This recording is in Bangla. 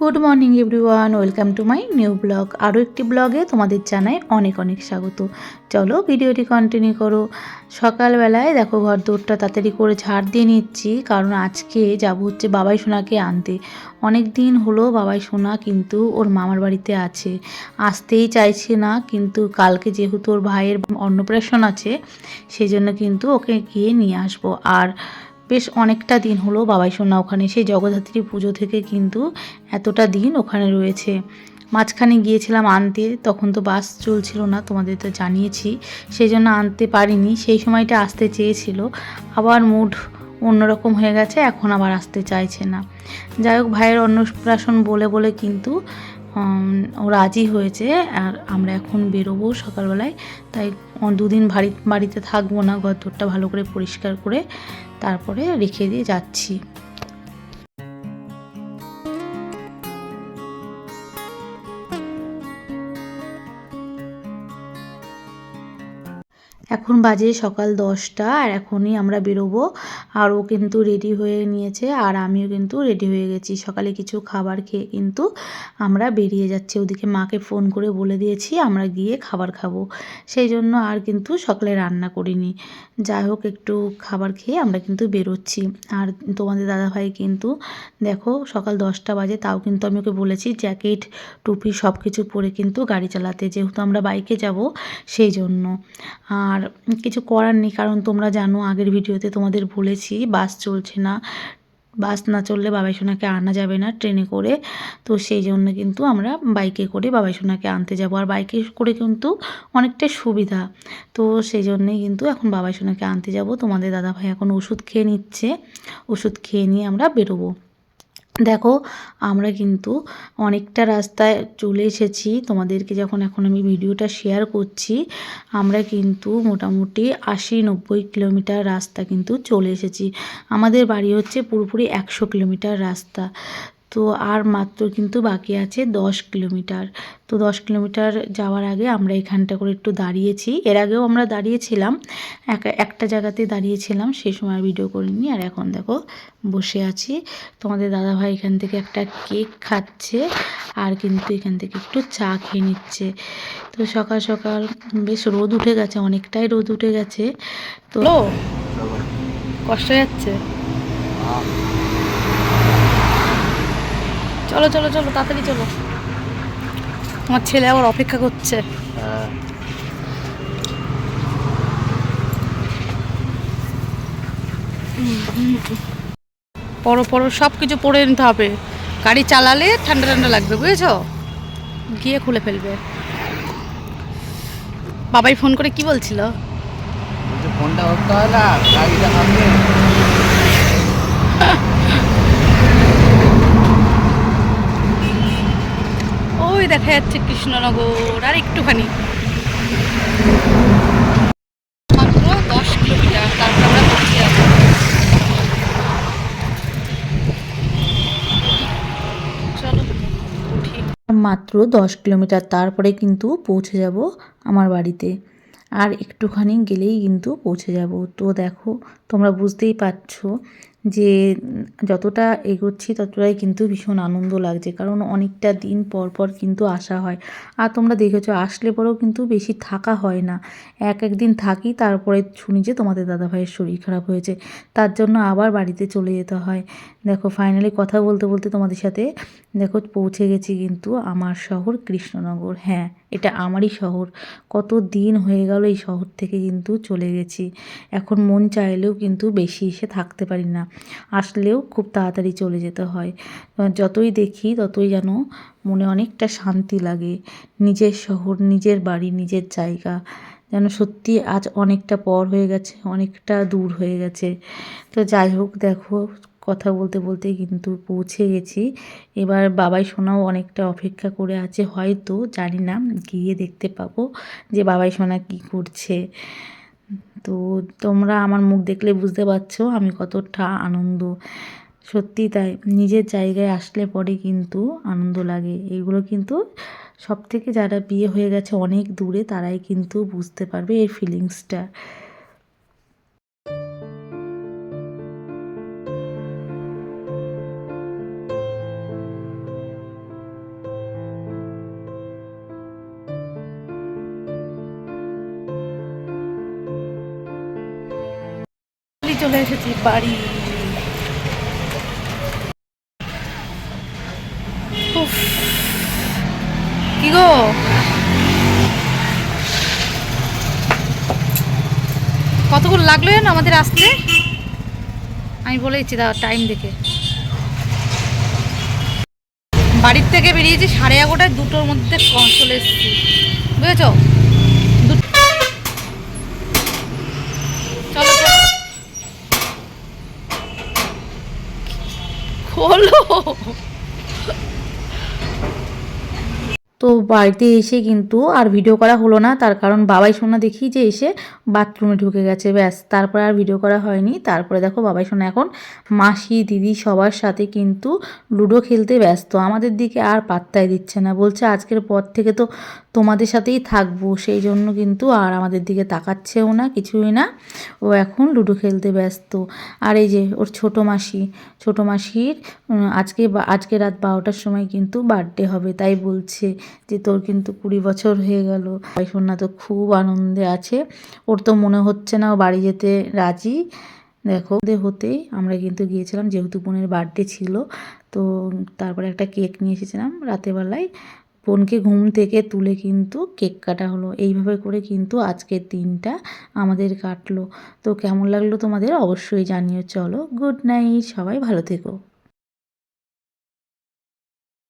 Good morning everyone welcome to my new blog আরও একটি ব্লগে তোমাদের জানাই অনেক অনেক স্বাগত। চলো ভিডিওটি কন্টিনিউ করো। সকালবেলায় দেখো ঘর দৌড়টা তাড়াতাড়ি করে ঝাড় দিয়ে নিচ্ছি, কারণ আজকে যাব হচ্ছে বাবাই সোনাকে আনতে। অনেক দিন হলো বাবাই সোনা কিন্তু ওর মামার বাড়িতে আছে। আসতেই চাইছে না, কিন্তু কালকে যেহেতু ওর ভাইয়ের অন্নপ্রাশন আছে সেই জন্য কিন্তু ওকে গিয়ে নিয়ে আসব। আর বেশ অনেকটা দিন হলো বাবাই সোনা ওখানে। সেই জগদ্ধাত্রী পুজো থেকে কিন্তু এতটা দিন ওখানে রয়েছে। মাঝখানে গিয়েছিলাম আনতে, তখন তো বাস চলছিল না, তোমাদের তো জানিয়েছি। সেই জন্য আনতে পারিনি, সেই সময়টা আসতে চেয়েছিল। আবার মুড অন্যরকম হয়ে গেছে, এখন আবার আসতে চাইছে না। যাই হোক, ভাইয়ের অন্নপ্রাশন বলে বলে কিন্তু রাজি হয়েছে আর আমরা এখন বেরোবো সকালবেলায়। তাই দুদিন বাড়ি বাড়িতে থাকব না ঘর ভালো করে পরিষ্কার করে তারপরে রেখে দিয়ে যাচ্ছি। এখন বাজে সকাল দশটা আর এখনই আমরা বেরোবো। আর ও কিন্তু রেডি হয়ে নিয়েছে আর আমিও কিন্তু রেডি হয়ে গেছি। সকালে কিছু খাবার খেয়ে কিন্তু আমরা বেরিয়ে যাচ্ছি। ওদিকে মাকে ফোন করে বলে দিয়েছি, আমরা গিয়ে খাবার খাব। সেই জন্য আর কিন্তু সকালে রান্না করিনি। যাই হোক, একটু খাবার খেয়ে আমরা কিন্তু বেরোচ্ছি। আর তোমাদের দাদাভাই কিন্তু, দেখো সকাল দশটা বাজে, তাও কিন্তু আমি ওকে বলেছি জ্যাকেট টুপি সব কিছু পরে কিন্তু গাড়ি চালাতে। যেহেতু আমরা বাইকে যাব, সেই জন্য। আর কিছু করার নেই, কারণ তোমরা জানো আগের ভিডিওতে তোমাদের বলেছি বাস চলছে না, বাস না চললে বাবাই সোনাকে আনা যাবে না ট্রেনে করে। তো সেই জন্য কিন্তু আমরা বাইকে করে বাবাই সোনাকে আনতে যাব। আর বাইকে করে কিন্তু অনেকটা সুবিধা। তো সেই জন্যেই কিন্তু এখন বাবাই সোনাকে আনতে যাব। তোমাদের দাদাভাই এখন ওষুধ খেয়ে নিচ্ছে। ওষুধ খেয়ে নিয়ে আমরা বেরোবো। দেখো, আমরা কিন্তু অনেকটা রাস্তায় চলে এসেছি। তোমাদেরকে যখন এখন আমি ভিডিওটা শেয়ার করছি, আমরা কিন্তু মোটামুটি আশি নব্বই কিলোমিটার রাস্তা কিন্তু চলে এসেছি। আমাদের বাড়ি হচ্ছে পুরোপুরি একশো কিলোমিটার রাস্তা। তো আর মাত্র কিন্তু বাকি আছে দশ কিলোমিটার। তো দশ কিলোমিটার যাওয়ার আগে আমরা এখানটা করে একটু দাঁড়িয়েছি। এর আগেও আমরা দাঁড়িয়েছিলাম এক একটা জায়গাতে দাঁড়িয়েছিলাম সেই সময় ভিডিও করিনি আর এখন দেখো বসে আছি। তোমাদের দাদাভাই এখান থেকে একটা কেক খাচ্ছে আর কিন্তু এখান থেকে একটু চা খেয়ে নিচ্ছে। তো সকাল সকাল বেশ রোদ উঠে গেছে অনেকটাই রোদ উঠে গেছে। তো কষ্ট যাচ্ছে চলো চলো চলো, তাড়াতাড়ি চলো। আমার ছেলে আবার অপেক্ষা করছে। পরো পরো সব কিছু পরে নিতে হবে। গাড়ি চালালে ঠান্ডা ঠান্ডা লাগবে, বুঝেছ? গিয়ে খুলে ফেলবে। বাবাই ফোন করে কি বলছিল? বলছে, ফোনটা ধরতে হয় না গাড়িটা থামবে ওই দেখা যাচ্ছে কৃষ্ণনগর আর একটুখানি। মাত্র দশ কিলোমিটার মাত্র দশ কিলোমিটার, তারপরে কিন্তু পৌঁছে যাব আমার বাড়িতে। আর একটুখানি গেলেই কিন্তু পৌঁছে যাব। তো দেখো তোমরা বুঝতেই পারছ যে যতটা এগোচ্ছি ততটাই কিন্তু ভীষণ আনন্দ লাগছে, কারণ অনেকটা দিন পর পর কিন্তু আসা হয়। আর তোমরা দেখেছ আসলে পরেও কিন্তু বেশি থাকা হয় না। এক একদিন থাকি, তারপরে শুনি যে তোমাদের দাদাভাইয়ের শরীর খারাপ হয়েছে, তার জন্য আবার বাড়িতে চলে যেতে হয়। দেখো ফাইনালি কথা বলতে বলতে তোমাদের সাথে দেখো পৌঁছে গেছি কিন্তু আমার শহর কৃষ্ণনগর। হ্যাঁ এটা আমারই শহর। কত দিন হয়ে গেল এই শহর থেকে কিন্তু চলে গেছি। এখন মন চাইলেও কিন্তু বেশি এসে থাকতে পারি না। আসলেও খুব তাড়াতাড়ি চলে যেতে হয়। যতই দেখি ততই যেন মনে অনেকটা শান্তি লাগে। নিজের শহর, নিজের বাড়ি, নিজের জায়গা। যেন সত্যি আজ অনেকটা পর হয়ে গেছে, অনেকটা দূর হয়ে গেছে। তো যাই হোক, দেখো, কথা বলতে বলতে কিন্তু পৌঁছে গেছি। এবার বাবাই সোনাও অনেকটা অপেক্ষা করে আছে। হয়তো, জানি না, গিয়ে দেখতে পাবো যে বাবাই সোনা কী করছে। তো তোমরা আমার মুখ দেখলে বুঝতে পারছ আমি কতটা আনন্দ। সত্যি তাই, নিজের জায়গায় আসলে পরে কিন্তু আনন্দ লাগে। এগুলো কিন্তু সব থেকে যারা বিয়ে হয়ে গেছে অনেক দূরে তারাই কিন্তু বুঝতে পারবে এই ফিলিংসটা চলে এসেছি, বাড়ি। কি গো? কতক্ষণ লাগল জানো আমাদের আসতে? আমি বলে দিচ্ছি দাও টাইম দেখে। বাড়ির থেকে বেরিয়েছি সাড়ে এগারোটায়, দুটোর মধ্যে চলে এসেছি। বুঝেছ দু- চলো চলো। খোলো তো বাড়িতে এসে কিন্তু আর ভিডিও করা হলো না, তার কারণ বাবাই সোনা দেখি যে এসে বাথরুমে ঢুকে গেছে, ব্যাস। তারপরে আর ভিডিও করা হয়নি। তারপরে দেখো বাবাই সোনা এখন মাসি, দিদি সবার সাথে কিন্তু লুডো খেলতে ব্যস্ত। আমাদের দিকে আর পাত্তাই দিচ্ছে না। বলছে আজকের পর থেকে তো তোমাদের সাথেই থাকব, সেই জন্য কিন্তু আর আমাদের দিকে তাকাচ্ছেও না, কিছুই না। ও এখন লুডো খেলতে ব্যস্ত। আর এই যে ওর ছোট মাসি, ছোট মাসির আজকে আজকে রাত বারোটার সময় কিন্তু বার্থডে হবে, তাই বলছে যে তোর কিন্তু কুড়ি বছর হয়ে গেল। সোনা তো খুব আনন্দে আছে। ওর তো মনে হচ্ছে না ও বাড়ি যেতে রাজি। দেখো হতেই আমরা কিন্তু গিয়েছিলাম, যেহেতু বোনের বার্থডে ছিল, তো তারপরে একটা কেক নিয়ে এসেছিলাম রাতেরবেলায় বোনকে ঘুম থেকে তুলে কিন্তু কেক কাটা হলো। এইভাবে করে কিন্তু আজকের দিনটা আমাদের কাটলো। তো কেমন লাগল তোমাদের অবশ্যই জানিও। চলো, গুড নাইট, সবাই ভালো থেকো।